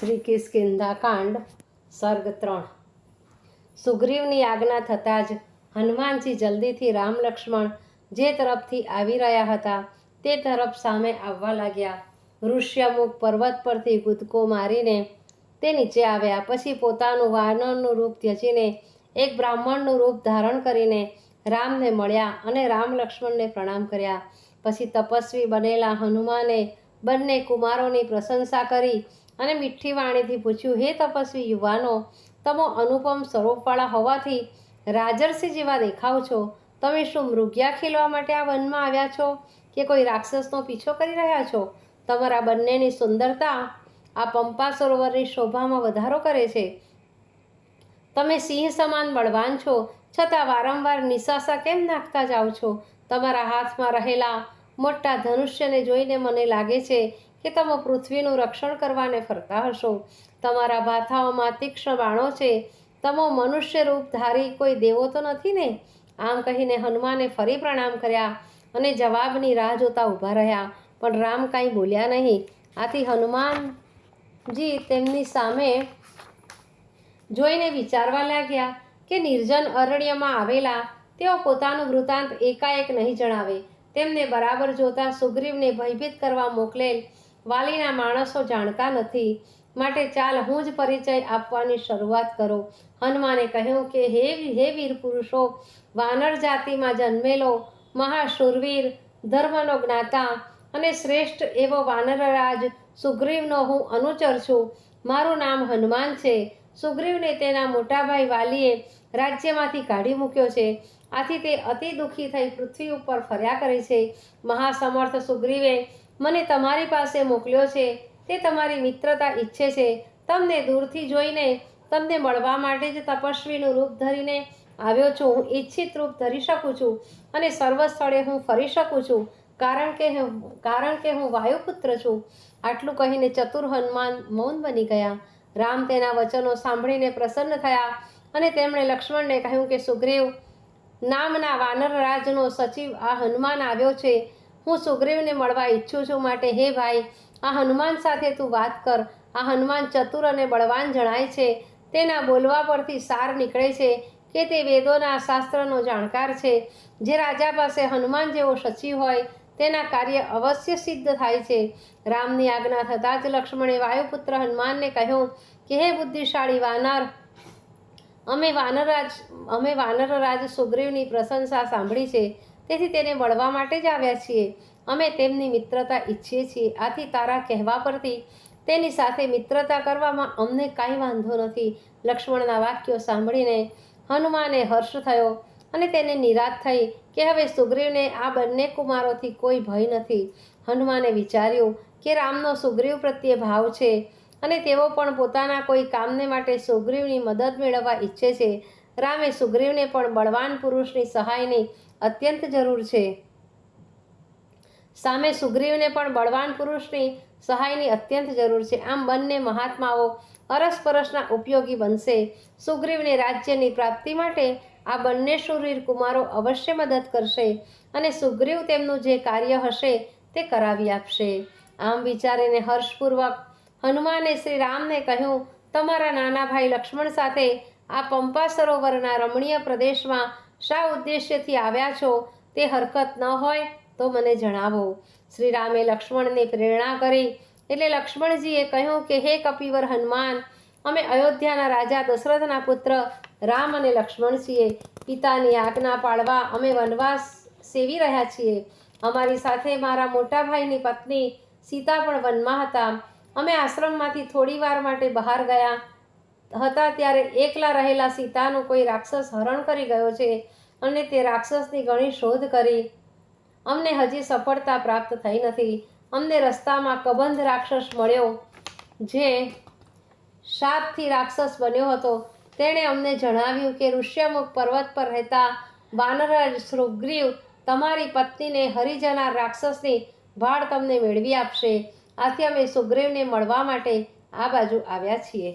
શ્રી કિષ્કિંધાકાંડ સર્ગ ત્રણ. સુગ્રીવની આજ્ઞા થતાં જ હનુમાનજી જલ્દીથી રામ લક્ષ્મણ જે તરફથી આવી રહ્યા હતા તે તરફ સામે આવવા લાગ્યા. ઋષ્યમુખ પર્વત પરથી કૂદકો મારીને તે નીચે આવ્યા. પછી પોતાનું વાનરનું રૂપ ત્યજીને એક બ્રાહ્મણનું રૂપ ધારણ કરીને રામને મળ્યા અને રામ લક્ષ્મણને પ્રણામ કર્યા. પછી તપસ્વી બનેલા હનુમાને બંને કુમારોની પ્રશંસા કરી અને મીઠી વાણીથી પૂછ્યું, હે તપસ્વી યુવાનો, તમો અનુપમ સ્વરૂપવાળા હોવાથી રાજર્ષિ જેવા દેખાવ છો. તમે શું મૃગ્યા ખીલવા માટે આ વનમાં આવ્યા છો કે કોઈ રાક્ષસનો પીછો કરી રહ્યા છો? તમારા બંનેની સુંદરતા આ પંપા સરોવરની શોભામાં વધારો કરે છે. તમે સિંહ સમાન બળવાન છો, છતાં વારંવાર નિશાસા કેમ નાખતા જાઓ છો? તમારા હાથમાં રહેલા મોટા ધનુષ્યને જોઈને મને લાગે છે કે તમે પૃથ્વીનું રક્ષણ કરવાને ફરતા હશો. તમારા ભાથાઓમાં તીક્ષ્ણ બાણો છે. તમો મનુષ્ય રૂપ ધારી કોઈ દેવો તો નથી ને? આમ કહીને હનુમાને ફરી પ્રણામ કર્યા અને જવાબની રાહ જોતા ઊભા રહ્યા. પણ રામ કાંઈ બોલ્યા નહીં. આથી હનુમાનજી તેમની સામે જોઈને વિચારવા લાગ્યા કે નિર્જન અરણ્યમાં આવેલા તેઓ પોતાનું વૃત્તાંત એકાએક નહીં જણાવે. તેમને બરાબર જોતા સુગ્રીવને ભયભીત કરવા મોકલેલ વાલીના માણસો જાણતા નથી. માટે ચાલ હું જ પરિચય આપવાની શરૂઆત કરો. હનુમાને કહ્યું કે, હે હે વીર પુરુષો, વાનર જાતિમાં જન્મેલો મહાશૂરવીર, ધર્મનો જ્ઞાતા અને શ્રેષ્ઠ એવો વાનરરાજ સુગ્રીવનો હું અનુચર છું. મારું નામ હનુમાન છે. સુગ્રીવને તેના મોટાભાઈ વાલીએ રાજ્યમાંથી કાઢી મૂક્યો છે. આથી તે અતિ દુઃખી થઈ પૃથ્વી ઉપર ફર્યા કરે છે. મહાસમર્થ સુગ્રીવે, મને તમારી પાસે મોકલ્યો છે. તે તમારી મિત્રતા ઈચ્છે છે. તમને દૂરથી જોઈને, તમને મળવા માટે જ તપસ્વીનું રૂપ ધરીને આવ્યો છું. હું ઈચ્છિત રૂપ ધરી શકું છું અને સર્વ સ્થળે હું ફરી શકું છું. કારણ કે હું, કારણ કે હું વાયુપુત્ર છું. આટલું કહીને ચતુર હનુમાન મૌન બની ગયા. રામ તેના વચનો સાંભળીને પ્રસન્ન થયા અને તેમણે લક્ષ્મણને કહ્યું કે, સુગ્રીવ નામના વાનરરાજનો સચિવ આ હનુમાન આવ્યો છે. હું સુગ્રીવને મળવા ઈચ્છું છું માટે, હે ભાઈ, આ હનુમાન સાથે તું વાત કર. આ હનુમાન ચતુર અને બળવાન જણાય છે. તેના બોલવા પરથી સાર નીકળે છે કે તે વેદોના શાસ્ત્રનો જાણકાર છે. જે રાજા પાસે હનુમાન જેવો સચિવ હોય, તેના કાર્ય અવશ્ય સિદ્ધ થાય છે. રામની આજ્ઞા થતાં જ લક્ષ્મણે વાયુપુત્ર હનુમાનને કહ્યું કે, હે બુદ્ધિશાળી વાનર અમે વાનરરાજ અમે વાનરરાજ સુગ્રીવની પ્રશંસા સાંભળી છે. તેથી તેને મળવા માટે જ આવ્યા છીએ. અમે તેમની મિત્રતા ઈચ્છીએ છીએ. આથી તારા કહેવા પરથી તેની સાથે મિત્રતા કરવામાં અમને કાંઈ વાંધો નથી. લક્ષ્મણના વાક્યો સાંભળીને હનુમાને હર્ષ થયો અને તેને નિરાશ થઈ કે હવે સુગ્રીવને આ બંને કુમારોથી કોઈ ભય નથી. હનુમાને વિચાર્યું કે રામનો સુગ્રીવ પ્રત્યે ભાવ છે. અને તેઓ પણ પોતાના કોઈ કામને માટે સુગ્રીવની મદદ મેળવવા ઈચ્છે છે. રામે સુગ્રીવને પણ બળવાન પુરુષની સહાયની અત્યંત જરૂર છે. સામે સુગ્રીવને પણ બળવાન પુરુષની સહાયની અત્યંત જરૂર છે. આમ બંને મહાત્માઓ અરસપરસના ઉપયોગી બનશે. સુગ્રીવને રાજ્યની પ્રાપ્તિ માટે આ બંને શૂરવીર કુમારો અવશ્ય મદદ કરશે અને સુગ્રીવ તેમનું જે કાર્ય હશે તે કરાવી આપશે. આમ વિચારીને હર્ષપૂર્વક હનુમાને શ્રી રામને કહ્યું, તમારા નાના ભાઈ લક્ષ્મણ સાથે આ પંપા સરોવરના રમણીય પ્રદેશમાં શા ઉદ્દેશ્યથી આવ્યા છો? તે હરકત ન હોય તો મને જણાવો. શ્રી રામે લક્ષ્મણને પ્રેરણા કરી. એટલે લક્ષ્મણજીએ કહ્યું કે, હે કપિવર હનુમાન, અમે અયોધ્યાના રાજા દશરથના પુત્ર રામ અને લક્ષ્મણ છીએ. પિતાની આજ્ઞા પાળવા અમે વનવાસ સેવી રહ્યા છીએ. અમારી સાથે મારા મોટા ભાઈની પત્ની સીતા પણ વનમાં હતા. અમે આશ્રમમાંથી થોડી વાર માટે બહાર ગયા હતા ત્યારે એકલા રહેલા સીતાનું કોઈ રાક્ષસ હરણ કરી ગયો છે અને તે રાક્ષસની ઘણી શોધ કરી. અમને હજી સફળતા પ્રાપ્ત થઈ નથી. અમને રસ્તામાં કબંધ રાક્ષસ મળ્યો, જે શાપથી રાક્ષસ બન્યો હતો. તેણે અમને જણાવ્યું કે ઋષ્યમુખ પર્વત પર રહેતા વાનરરાજ સુગ્રીવ તમારી પત્નીને હરિજનાર રાક્ષસની ભાળ તમને મેળવી આપશે. આથી અમે સુગ્રીવને મળવા માટે આ બાજુ આવ્યા છીએ.